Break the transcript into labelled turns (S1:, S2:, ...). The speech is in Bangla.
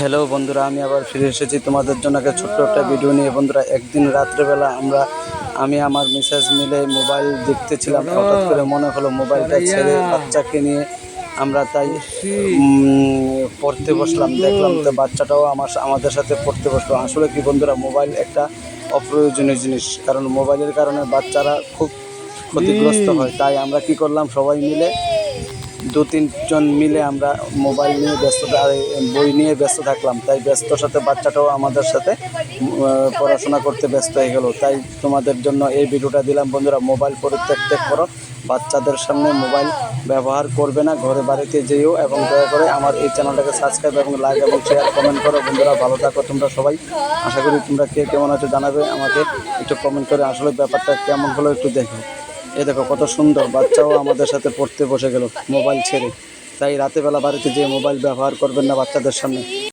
S1: হ্যালো বন্ধুরা, আমি আবার ফিরে এসেছি তোমাদের জন্য একটা ছোট্ট একটা ভিডিও নিয়ে। বন্ধুরা, একদিন রাত্রেবেলা আমরা, আমি, আমার মিসেস মিলে মোবাইল দেখতেছিলাম। হঠাৎ করে মনে হলো মোবাইলটা ছেড়ে বাচ্চাকে নিয়ে আমরা তাই পড়তে বসলাম। দেখলাম তো বাচ্চাটাও আমার আমাদের সাথে পড়তে বসল। আসলে কি বন্ধুরা, মোবাইল একটা অপ্রয়োজনীয় জিনিস। কারণ মোবাইলের কারণে বাচ্চারা খুব ক্ষতিগ্রস্ত হয়। তাই আমরা কি করলাম, সবাই মিলে দু তিনজন মিলে আমরা মোবাইল নিয়ে ব্যস্ত বই নিয়ে ব্যস্ত থাকলাম। তাই ব্যস্ত সাথে বাচ্চাটাও আমাদের সাথে পড়াশোনা করতে ব্যস্ত হয়ে গেল। তাই তোমাদের জন্য এই ভিডিওটা দিলাম। বন্ধুরা, মোবাইল পরিত্যাগ ত্যাগ করো। বাচ্চাদের সামনে মোবাইল ব্যবহার করবে না। ঘরে বাড়িতে যেও এবং দয়া করে আমার এই চ্যানেলটাকে সাবস্ক্রাইব এবং লাইক এবং শেয়ার কমেন্ট করো। বন্ধুরা, ভালো থাকো তোমরা সবাই। আশা করি তোমরা কে কেমন আছো জানাবে আমাকে একটু কমেন্ট করে। আসলে ব্যাপারটা কেমন হলো একটু দেখো। এ দেখো কত সুন্দর বাচ্চাও আমাদের সাথে পড়তে বসে গেল মোবাইল ছেড়ে। তাই রাতেবেলা বাড়িতে যে মোবাইল ব্যবহার করবেন না বাচ্চাদের সামনে।